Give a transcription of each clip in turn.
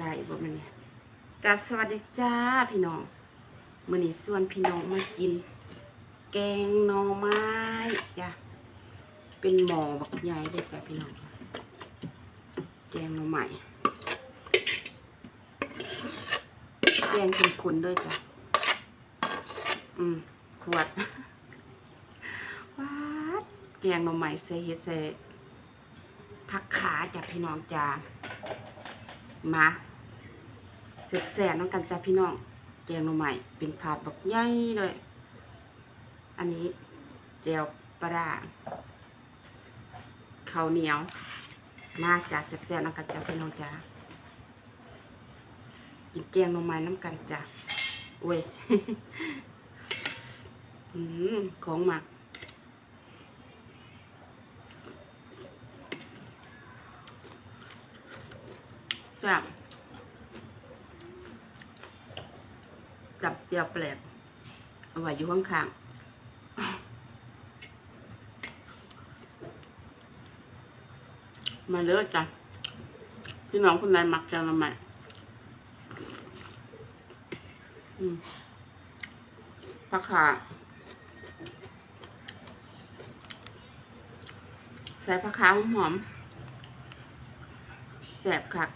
ได้บ่มันเนี่ยกับสวัสดีจ้าพี่น้องมื้อนี้ส่วนพี่น้องมากิน แกงหน่อไม้จ้ะเป็นหมอบักใหญ่เลยจ้ะพี่น้องแกงหน่อไม้แกงขุนๆด้วยจ้ะอืมขวดว้าดแกงหน่อไม้ใส่เฮ็ดใส่ผักขาจ้ะพี่น้องจ้า มาเสียบแสบน้องกันจ้ะพี่น้อง แกงหน่อไม้เป็นถาดบักใหญ่เลย อันนี้เจลปลาร้าข้าวเหนียว มาจ้ะเสียบแสบน้องกันจ้ะพี่น้องจ้ากินแกงหน่อไม้น้ำกันจ้ะโอ้ยอืมของหมัก แซ่บจับเจียวแปลกเอาไว้อยู่ข้างๆมาเลยจ้ะพี่น้องคนใดมักจังละไหมอผักขาใส่ผักขาหอมแสบคัก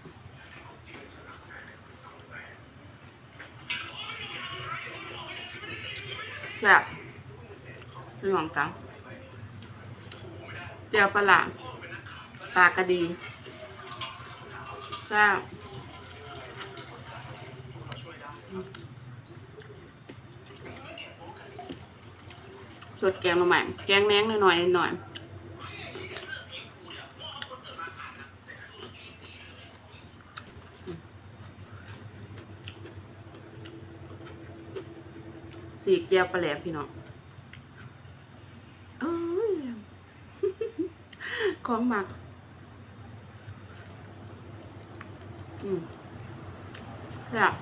แซ่บพี่น้องจังเจียวปลาหลปลากระดีแซ่บสดแกงมาใหม่ แกงแนงหน่อยหน่อย สีเจียวปลาแหลมพี่น้องอของหมัก อืมครับ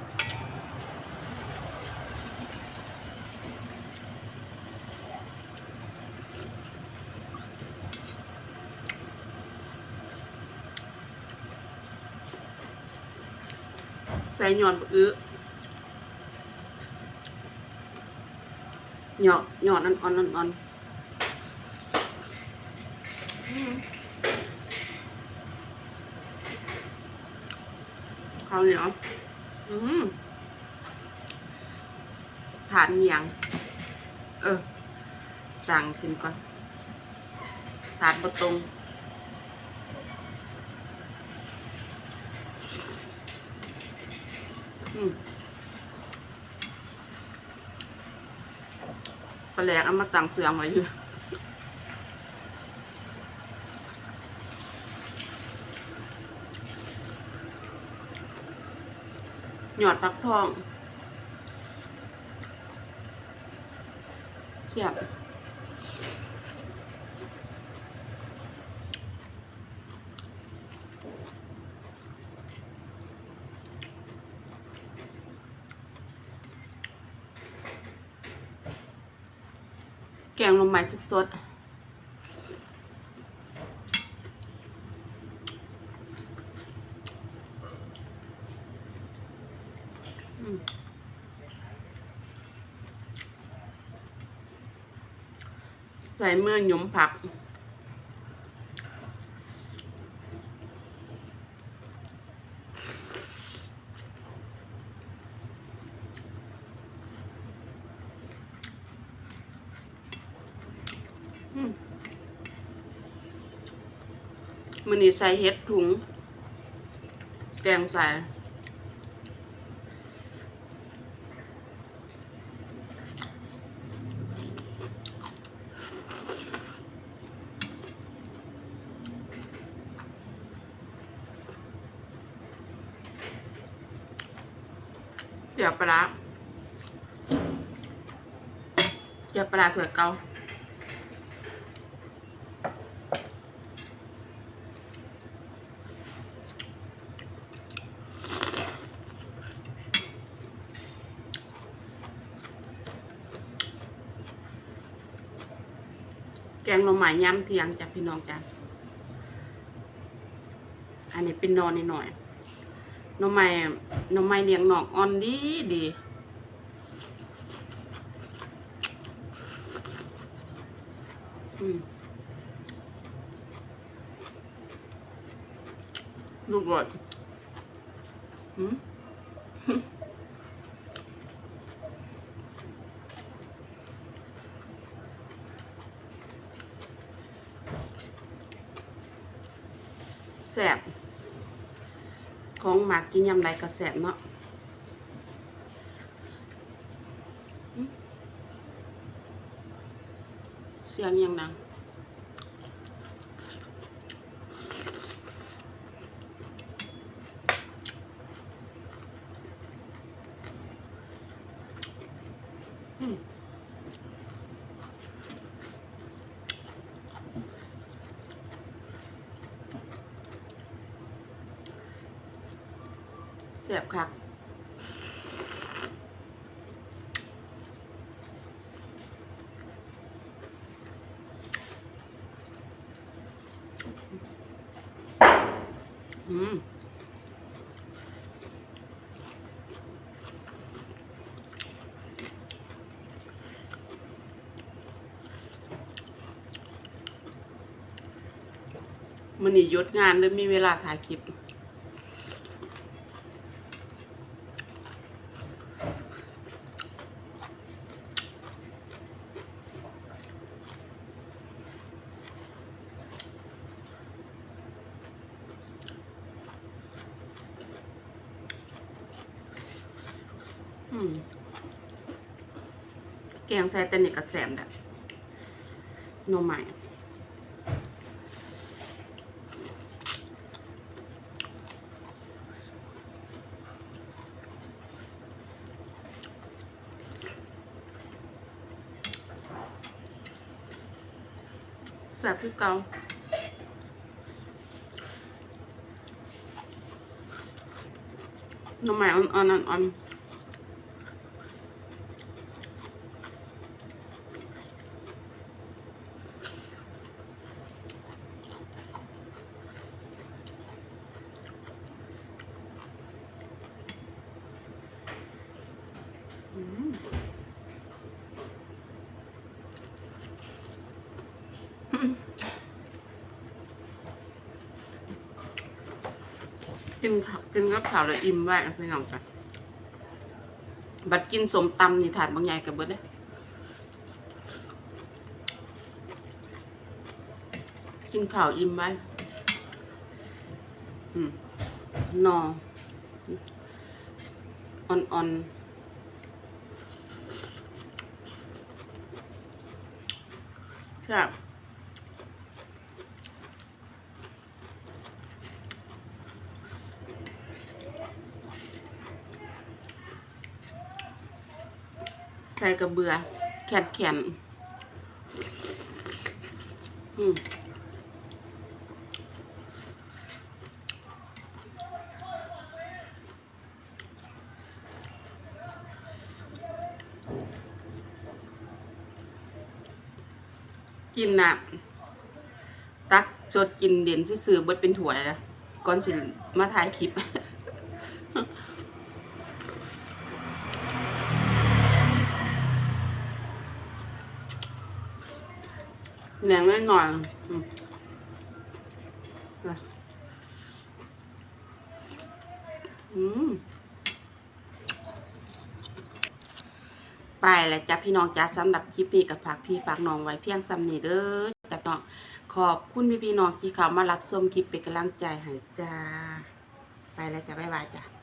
ใส่หย่อนอื้อ หยอดหยอดนั่นอ่อนนั่นอ่อนอื ปลาแหลกเอามาสั่งเสืองไว้อยู่หยอดฟักทองเทียบ แกงลงไม้สดๆใส่เมื่อหยุมผัก มันนี่ใส่เห็ดถุง แกงใส่เจียวปลาเจียวปลาร้าถั่วเกา แกงหน่อไม้ย้ำเทียงจ้ะพี่น้องจ้ะอันนี้เป็นนอนนิดหน่อยหน้องใหม่หน้องใหม่เลี้ยงหนอกอ่อนดีดีอืมลูกบดอืม แสบของหมากกินยำไรก็แสบเนาะอืมเสียงยังดังอืม บคักอืมมันนี่ยดงานเลยมีเวลาถ่ายคลิป แกงใส่แต่นี่กระแสมแบบน่อใหม่แสบคือเกาหน่อใหม่อ่อนๆอ่อนๆ กินกกินกับข้าวแล้วอิ่มไว้พี่น้องจ้ะบัดกินสมตำนี่ถาดบางใหญ่กับเบิดเลยกินข้าวอิ่มไว้อืมนออ่อนๆ ครับใส่กระเบือ แขนแขนอืม กินน่ะ ตักสดกินเด่นซื่อๆเบิดเป็นถ้วยแล้วก่อนสิมาถ่ายคลิปแหนงหน่อยอืมอะอืม ไปและจ้ะพี่น้องจ้าสำหรับคลิปนี้กับฝากพี่ฝากน้องไว้เพียงซ้ำนี้เด้อจ้ะน้องขอบคุณพี่พี่น้องที่เขามารับชมคลิปเป็นกำลังใจให้จ้า ไปแล้วจ้ะบ๊ายบายจ้ะ